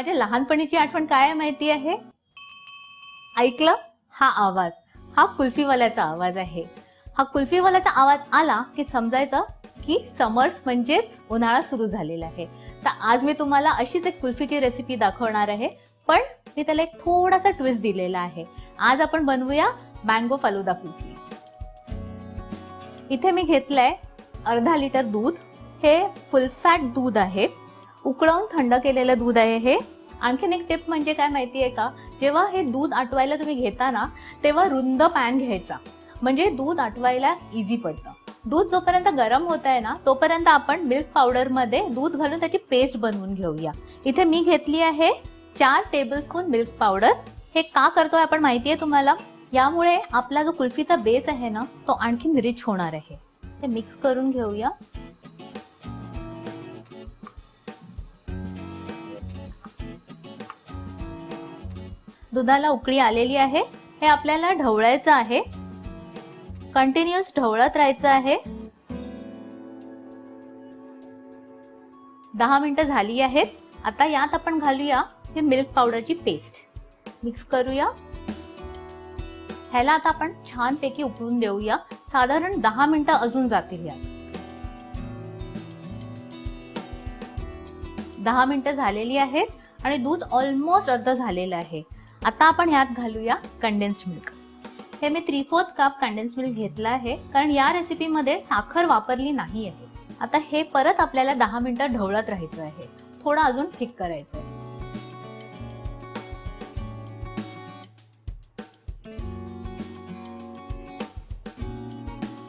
माझ्या लहानपणीची आठवण काय आहे माहिती आहे? ऐकलं? हा आवाज. हा कुल्फीवाल्याचा आवाज आहे. हा कुल्फीवाल्याचा आवाज आला की समजायचं की समर्स म्हणजेच उन्हाळा सुरू झालेला आहे. तर आज मी तुम्हाला अशीच एक कुल्फीची रेसिपी दाखवणार आहे पण मी त्याला एक थोडासा ट्विस्ट दिलेला आहे. आज आपण बनवूया मँगो फालुदा कुल्फी. इथे मी घेतलंय अर्धा लिटर दूध. हे फुल फॅट दूध आहे. उकळवून थंड केलेलं दूध आहे हे. आणखीन एक टिप म्हणजे काय माहिती आहे का? जेव्हा हे दूध आटवायला तुम्ही घेता ना तेव्हा रुंद पॅन घ्यायचा. म्हणजे दूध आटवायला इझी पडतं. दूध जोपर्यंत गरम होत आहे ना तोपर्यंत आपण मिल्क पावडरमध्ये दूध घालून त्याची पेस्ट बनवून घेऊया. इथे मी घेतली आहे चार टेबलस्पून मिल्क पावडर हे का करतोय आपण माहिती आहे तुम्हाला? यामुळे आपला जो कुल्फीचा बेस आहे ना तो आणखीन रिच होणार आहे. हे मिक्स करून घेऊया. दुधाला उकळी आलेली आहे. हे आपल्याला ढवळायचं आहे. कंटिन्युअस ढवळत राहायचं आहे. दहा मिनिटं झाली आहेत. आता यात आपण घालूया हे मिल्क पावडरची पेस्ट मिक्स करूया. ह्याला आता आपण छानपैकी उकळून देऊया. साधारण दहा मिनिटं अजून जातील यात. दहा मिनिटं झालेली आहेत आणि दूध ऑलमोस्ट अर्ध झालेलं आहे. आता आपण ह्यात घालूया कंडेन्स्ड मिल्क हे मी three fourth cup condense milk घेतला आहे कारण या रेसिपीमध्ये साखर वापरली नाही आहे. आता हे परत आपल्याला दहा मिनिटं ढवळत राहायचं आहे. थोडं अजून थिक करायचं आहे.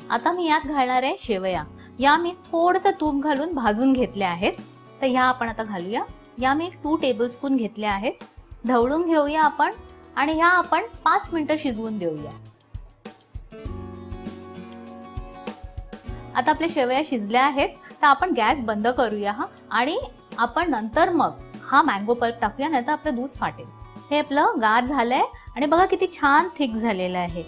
आता मी यात घालणार आहे शेवया. या मी थोडस तूप घालून भाजून घेतल्या आहेत. तर ह्या आपण आता घालूया. या मी टू टेबलस्पून घेतल्या आहेत. ढवळून घेऊया आपण आणि ह्या आपण पाच मिनिटं शिजवून देऊया. आता आपल्या शेवया शिजल्या आहेत तर आपण गॅस बंद करूया हा. आणि आपण नंतर मग हा मँगो पल्प टाकूया नाही तर आपलं दूध फाटेल. हे आपलं गार झालंय आणि बघा किती छान थिक झालेलं आहे.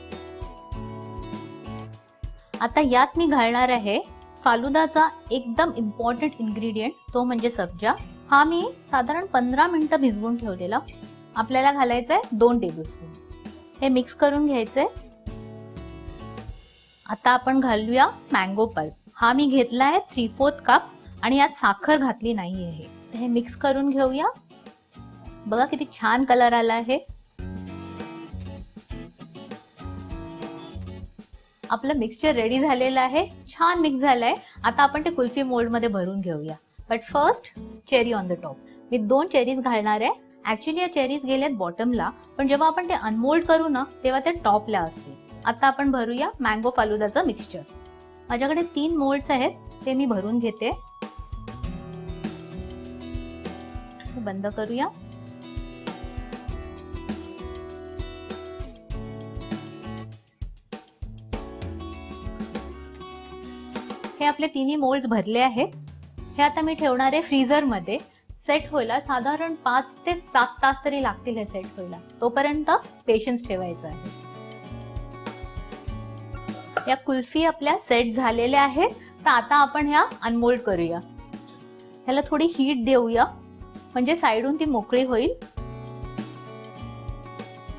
आता यात मी घालणार आहे फालुदाचा एकदम इम्पॉर्टंट इन्ग्रेडियंट तो म्हणजे सब्जा. हा मी साधारण पंधरा मिनटं भिजवून ठेवलेला. आपल्याला घालायचं आहे दोन टेबलस्पून हे मिक्स करून घ्यायचंय. आता आपण घालूया मँगो पल्प हा मी घेतला आहे थ्री फोर्थ कप आणि यात साखर घातली नाही आहे हे मिक्स करून घेऊया. बघा किती छान कलर आला आहे. आपलं मिक्सचर रेडी झालेलं आहे. छान मिक्स झालंय. आता आपण ते कुल्फी मोल्डमध्ये भरून घेऊया. But first cherry on the top मी दोन चेरीज घालणार आहे. ऍक्च्युली या चेरीज गेल्यात बॉटमला पण जेव्हा आपण ते अनमोल्ड करू ना तेव्हा ते टॉपला असते आता आपण भरूया मँगो फालुदाचं मिक्सचर माझ्याकडे तीन मोल्ड्स आहेत. ते मी भरून घेते. बंद करूया. हे आपले तिन्ही मोल्ड्स भरले आहेत. हे आता मी ठेवणार आहे फ्रीझरमध्ये. सेट व्हायला साधारण पाच ते सात तास तरी लागतील हे सेट व्हायला. तोपर्यंत पेशन्स ठेवायचं आहे. या कुल्फी आपल्या सेट झालेल्या आहेत. तर आता आपण ह्या अनमोल्ड करूया. ह्याला थोडी हीट देऊया. म्हणजे साईडून ती मोकळी होईल.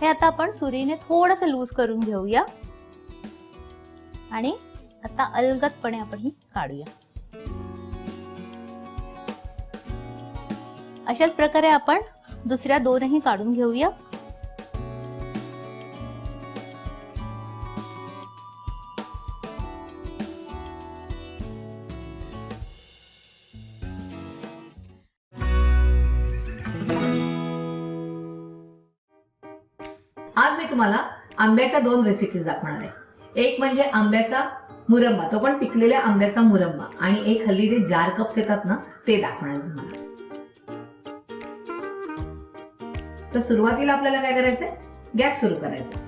हे आता आपण सुरीने थोडस लूज करून घेऊया. आणि आता अलगदपणे आपण ही काढूया. अशाच प्रकारे आपण दुसऱ्या दोनही काढून घेऊया. आज मी तुम्हाला आंब्याच्या दोन रेसिपीज दाखवणार आहे. एक म्हणजे आंब्याचा मुरंबा तो पण पिकलेल्या आंब्याचा मुरंबा आणि एक हल्ली जे जार कप्स येतात ना ते दाखवणार तुम्हाला. तर सुरुवातीला आपल्याला काय करायचंय? गॅस सुरू करायचा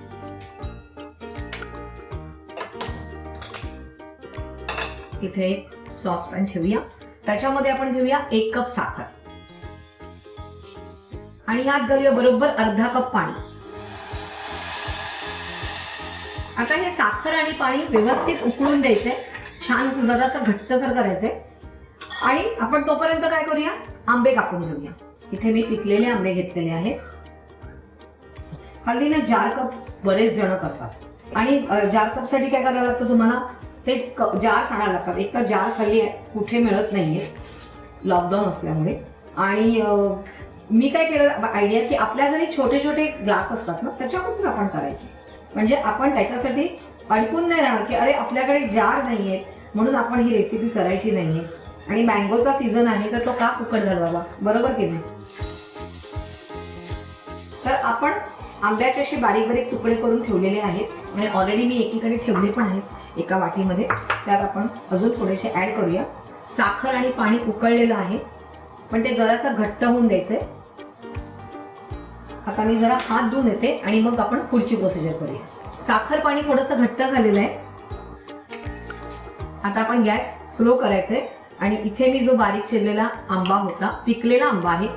इथे एक सॉसपॅन ठेवूया. त्याच्यामध्ये आपण घेऊया एक कप साखर. आणि ह्यात घालूया बरोबर अर्धा कप पाणी. आता हे साखर आणि पाणी व्यवस्थित उकळून द्यायचंय. छान जरासं घट्टसर करायचंय. आणि आपण तोपर्यंत काय करूया? आंबे कापून घेऊया. इथे मी पिकलेले आंबे घेतलेले आहेत. हल्ली ना जार कप बरेच जण करतात. आणि अ, जार कपसाठी काय करायला लागतं तुम्हाला? ते जार्स आणायला लागतात. एक तर जार्स हल्ली कुठे मिळत नाहीये. लॉकडाऊन असल्यामुळे. आणि मी काय केलं आयडिया की आपल्या घरी छोटे छोटे ग्लास असतात ना त्याच्यामध्येच आपण करायचे. म्हणजे आपण त्याच्यासाठी अडकून नाही राहणार की अरे आपल्याकडे जार नाही आहेत म्हणून आपण ही रेसिपी करायची नाही आहे आणि मँगोचा सीझन आहे तर तो का फुकट घालवावा? बरोबर की नाही? तर आपण आंब्याचे असे बारीक बारीक तुकडे करून ठेवलेले आहेत आणि ऑलरेडी मी एकीकडे ठेवले पण आहेत एका वाटीमध्ये. त्यात आपण अजून थोडेसे ऍड करूया. साखर आणि पाणी उकळलेलं आहे पण ते जरासं घट्ट होऊन द्यायचं आहे आता मी जरा हात धुवून येते आणि मग आपण पुढची प्रोसिजर करूया. साखर पाणी थोडंसं घट्ट झालेलं आहे. आता आपण गॅस स्लो करायचंय. आणि इथे मी जो बारीक चिरलेला आंबा होता पिकलेला आंबा आहे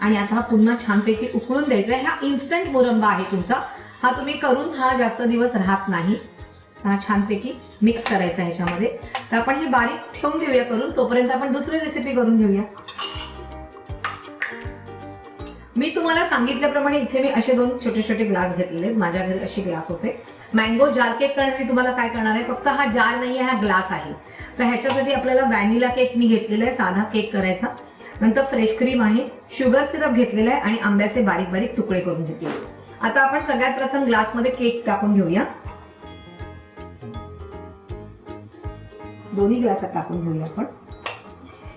आणि आता हा पुन्हा छानपैकी उकळून द्यायचा आहे. हा इन्स्टंट मुरंबा आहे तुमचा. हा तुम्ही करून हा जास्त दिवस राहत नाही. हा छानपैकी मिक्स करायचा ह्याच्यामध्ये तर आपण हे बारीक ठेवून घेऊया करून. तोपर्यंत आपण दुसरी रेसिपी करून घेऊया. मी तुम्हाला सांगितल्याप्रमाणे इथे मी असे दोन छोटे छोटे ग्लास घेतलेले. माझ्या घरी असे ग्लास होते. मँगो जार केक करण्यासाठी तुम्हाला काय करणार आहे? फक्त हा जार नाही आहे हा ग्लास आहे. तर ह्याच्यासाठी आपल्याला व्हॅनिला केक मी घेतलेला आहे. साधा केक करायचा. नंतर फ्रेश क्रीम आहे शुगर सिरप घेतलेला आहे आणि आंब्याचे बारीक बारीक तुकडे करून घेतले. आता आपण सगळ्यात प्रथम ग्लासमध्ये केक टाकून घेऊया. दोन्ही ग्लासात टाकून घेऊया आपण.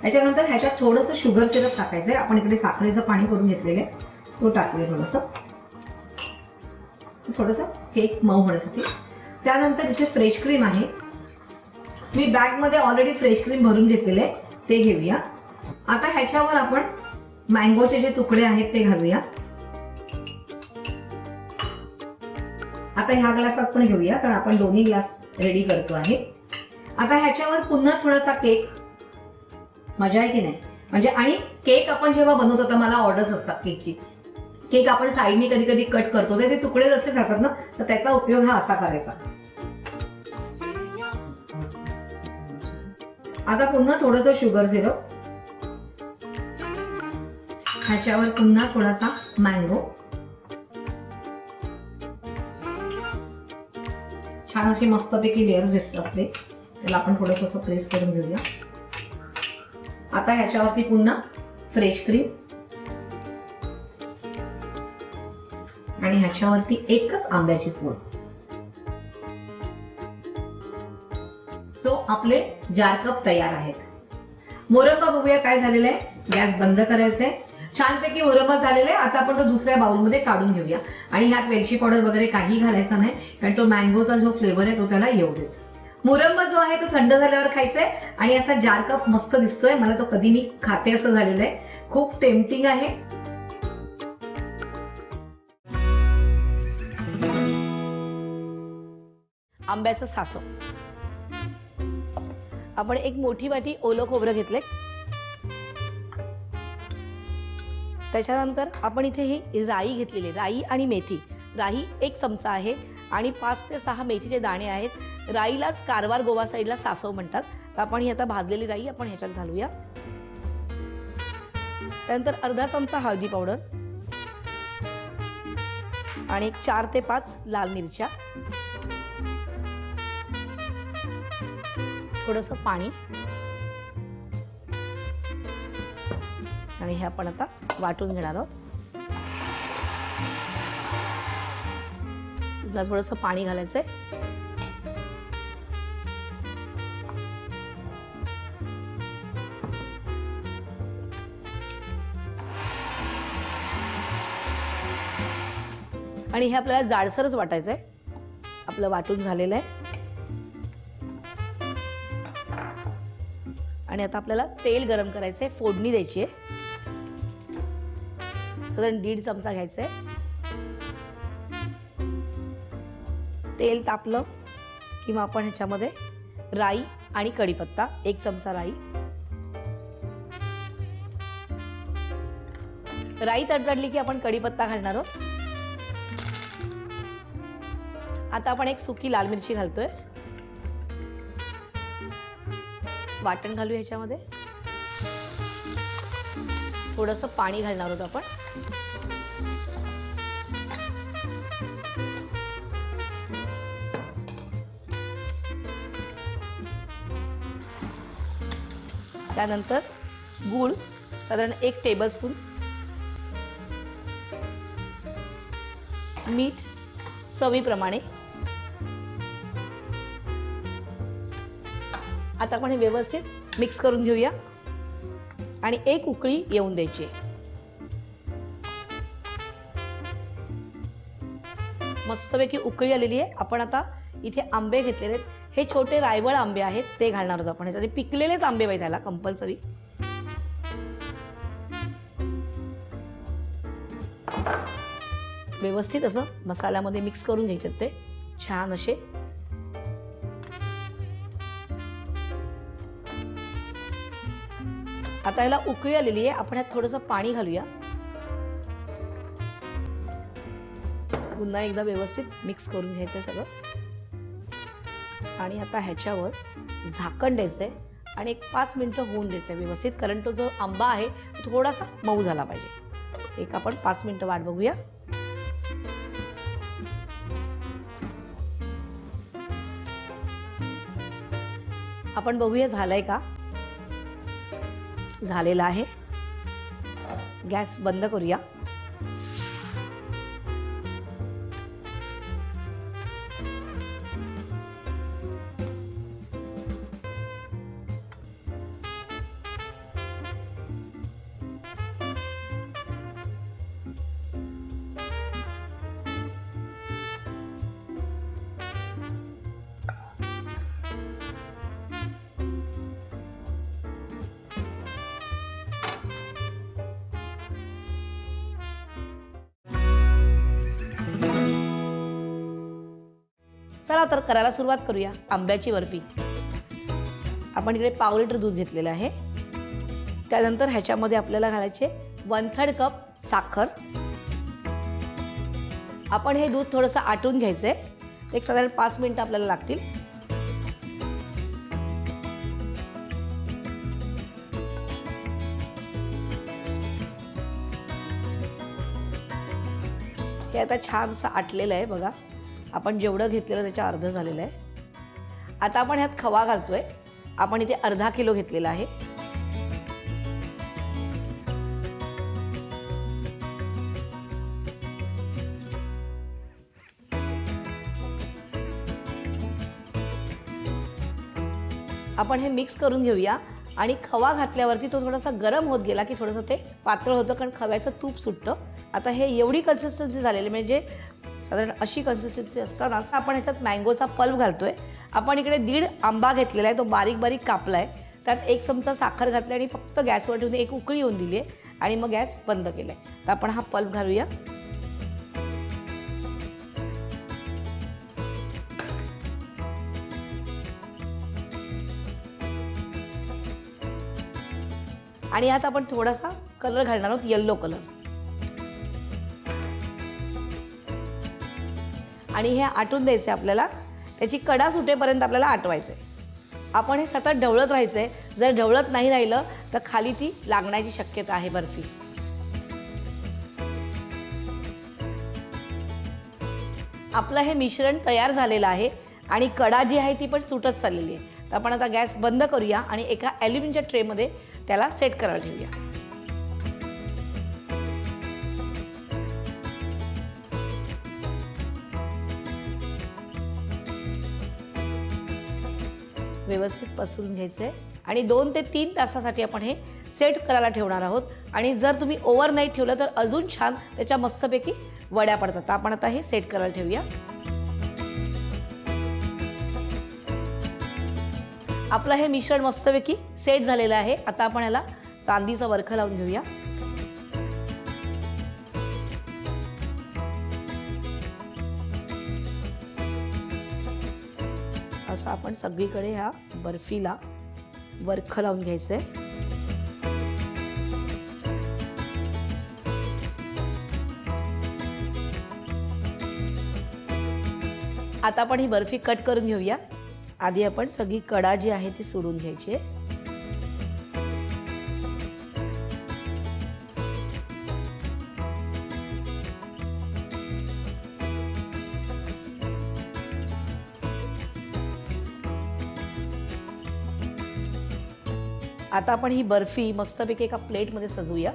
त्याच्यानंतर ह्याच्यात थोडंसं शुगर सिरप टाकायचंय. आपण इकडे साखरेचं पाणी करून घेतलेलं आहे. तो टाकूया थोडंसं. थोडंसं केक मऊ होण्यासाठी. त्यानंतर इथे फ्रेश क्रीम आहे. मी बॅगमध्ये ऑलरेडी फ्रेश क्रीम भरून घेतलेले आहे. ते घेऊया. आता ह्याच्यावर आपण मँगोचे जे तुकडे आहेत ते घालूया. आता ह्या ग्लासात पण घेऊया कारण आपण दोन्ही ग्लास रेडी करतो आहे. आता ह्याच्यावर पुन्हा थोडासा केक मजा आहे की नाही? म्हणजे आणि केक आपण जेव्हा बनवतो तर मला ऑर्डर्स असतात केकची केक आपण साईडने कधी कधी कट करतो ते तुकडे जसे जातात ना तर त्याचा उपयोग हा असा करायचा. आता पुन्हा थोडस शुगर सिरप ह्याच्यावर पुन्हा थोडासा मँगो छान असे मस्तपैकी लेअर्स दिसतात ते त्याला आपण थोडस असं प्रेस करून घेऊया. आता ह्याच्यावरती पुन्हा फ्रेश क्रीम आणि ह्याच्यावरती एकच आंब्याची फोड सो आपले जार कप तयार आहेत. मोरंबा बघूया काय झालेलं आहे. गॅस बंद करायचा आहे छानपैकी मोरंबा झालेला आहे. आता आपण तो दुसऱ्या बाउलमध्ये काढून घेऊया. आणि ह्यात वेलची पावडर वगैरे काही घालायचा नाही कारण तो मँगोचा जो फ्लेवर आहे तो त्याला येऊ देत मुरंबा जो आहे तो थंड झाल्यावर खायचा आहे आणि असा जार कप मस्त दिसतोय. मला तो कधी मी खाते असं झालेलं आहे. खूप टेम्पटिंग आहे. आंब्याचं सासव. आपण एक मोठी वाटी ओलं खोबरं घेतलंय. त्याच्यानंतर आपण इथे ही राई घेतलेली राई आणि मेथी. राई एक चमचा आहे आणि पाच ते सहा मेथीचे दाणे आहेत. राईलाच कारवार गोवा साईडला सासव म्हणतात. तर आपण ही आता भाजलेली राई आपण ह्याच्यात घालूया. त्यानंतर अर्धा चमचा हळदी पावडर आणि एक चार ते पाच लाल मिरच्या. थोडंसं पाणी. आणि हे आपण आता वाटून घेणार आहोत. थोडंसं पाणी घालायचंय. आणि हे आपल्याला जाडसरच वाटायचंय. आपलं वाटून झालेलं आहे. आणि आता आपल्याला तेल गरम करायचं आहे फोडणी द्यायची आहे. साधारण दीड चमचा घ्यायचा आहे तेल तापलं किंवा आपण ह्याच्यामध्ये राई आणि कढीपत्ता एक चमचा राई. राई तडतडली की आपण कढीपत्ता घालणार आहोत. आता आपण एक सुकी लाल मिरची घालतोय. वाटण घालू ह्याच्यामध्ये. थोडंसं पाणी घालणार आहोत आपण. त्यानंतर गूळ साधारण एक टेबलस्पून मीठ चवीप्रमाणे. आता आपण हे व्यवस्थित मिक्स करून घेऊया. आणि एक उकळी येऊन द्यायची मस्तपैकी उकळी आलेली आहे. आपण आता इथे आंबे घेतलेले आहेत. हे छोटे रायवळ आंबे आहेत ते घालणार होतो आपण. ह्याच्यात पिकलेलेच आंबे पाहिजे त्याला कंपल्सरी व्यवस्थित असं मसाल्यामध्ये मिक्स करून घ्यायचे ते. छान असे. आता याला उकळी आलेली आहे. आपण यात थोडंसं पाणी घालूया. पुन्हा एकदा व्यवस्थित मिक्स करून घ्यायचं सगळं. आणि आता ह्याच्यावर झाकण द्यायचं आहे आणि एक पाच मिनटं होऊन द्यायचं आहे व्यवस्थित कारण तो जो आंबा आहे तो थोडासा मऊ झाला पाहिजे. एक आपण पाच मिनटं वाट बघूया. आपण बघूया झालंय का? झालेला आहे. गॅस बंद करूया. चला तर करायला सुरुवात करूया आंब्याची बर्फी. आपण इकडे पाव लिटर दूध घेतलेलं आहे. त्यानंतर ह्याच्यामध्ये आपल्याला घालायचे वन थर्ड कप साखर. आपण हे दूध थोडंसं आटून घ्यायचं आहे एक साधारण पाच मिनिटं आपल्याला लागतील. हे आता छान असं आटलेलं आहे बघा. आपण जेवढं घेतलेलं त्याच्या अर्ध झालेलं आहे. आता आपण ह्यात खवा घालतोय. आपण इथे अर्धा किलो घेतलेला आहे. आपण हे मिक्स करून घेऊया. आणि खवा घातल्यावरती तो थोडासा गरम होत गेला की थोडंसं ते पातळ होतं कारण खव्याचं तूप सुटतं. आता हे एवढी कन्सिस्टन्सी झालेली म्हणजे साधारण अशी कन्सिस्टन्सी असताना आपण ह्याच्यात मँगोचा पल्प घालतोय. आपण इकडे दीड आंबा घेतलेला आहे तो बारीक बारीक कापला आहे त्यात एक चमचा साखर घातली आणि फक्त गॅसवर ठेवून एक उकळी येऊन दिली आहे आणि मग गॅस बंद केला आहे तर आपण हा पल्प घालूया. आणि यात आपण थोडासा कलर घालणार आहोत येल्लो कलर आणि हे आटून द्यायचं आहे आपल्याला. त्याची कडा सुटेपर्यंत आपल्याला आटवायचं आहे आपण हे सतत ढवळत राहायचं आहे जर ढवळत नाही राहिलं तर खाली ती लागण्याची शक्यता आहे बर्फी आपलं हे मिश्रण तयार झालेलं आहे आणि कडा जी आहे ती पण सुटत चाललेली आहे. तर आपण आता गॅस बंद करूया आणि एका ॲल्युमिनियमच्या ट्रेमध्ये त्याला सेट करायला ठेवूया. व्यवस्थित पसरून घ्यायचं आहे आणि दोन ते तीन तासासाठी आपण हे सेट करायला ठेवणार आहोत. आणि जर तुम्ही ओव्हरनाईट ठेवलं तर अजून छान त्याच्या मस्तपैकी वड्या पडतात. तर आपण आता हे सेट करायला ठेवूया. आपलं हे मिश्रण मस्तपैकी सेट झालेलं आहे. आता आपण याला चांदीचा वरख लावून घेऊया. असं आपण सगळीकडे ह्या बर्फीला वर्ख लावून घ्यायचं आहे आता आपण ही बर्फी कट करून घेऊया. आधी आपण सगळी कडा जी आहे ती सोडून घ्यायची आहे. आता आपण ही बर्फी मस्तपैकी एका प्लेटमध्ये सजवूया.